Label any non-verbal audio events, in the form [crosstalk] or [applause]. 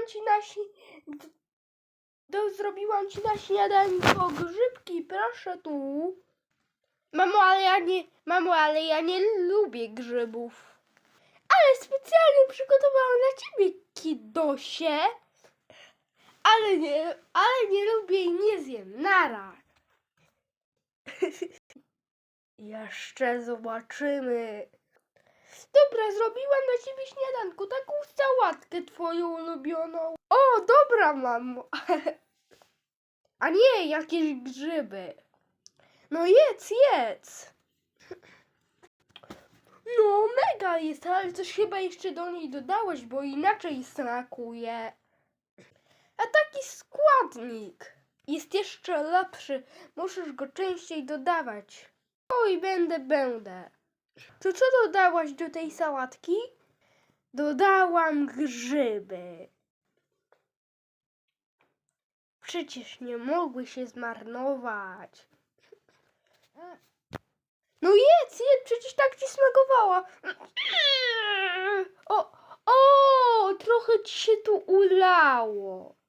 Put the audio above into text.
zrobiłam ci na. Do, zrobiłam ci na śniadanko grzybki, proszę tu. Mamo, ale ja nie, mamo, ale ja nie lubię grzybów. Ale specjalnie przygotowałam dla ciebie kidosie. Ale nie, ale nie lubię i nie zjem. Nara. [laughs] Jeszcze zobaczymy. Dobra, zrobiłam dla ciebie śniadanko, taką sałatkę twoją ulubioną. O, dobra, mamo. [laughs] A nie, jakieś grzyby. No jedz, jedz. No, mega jest, ale coś chyba jeszcze do niej dodałeś, bo inaczej smakuje. A taki składnik jest jeszcze lepszy. Musisz go częściej dodawać. Oj, będę, będę. To co dodałaś do tej sałatki? Dodałam grzyby. Przecież nie mogły się zmarnować. No jedz, jedz, przecież tak ci smakowała. O, o, trochę ci się tu ulało.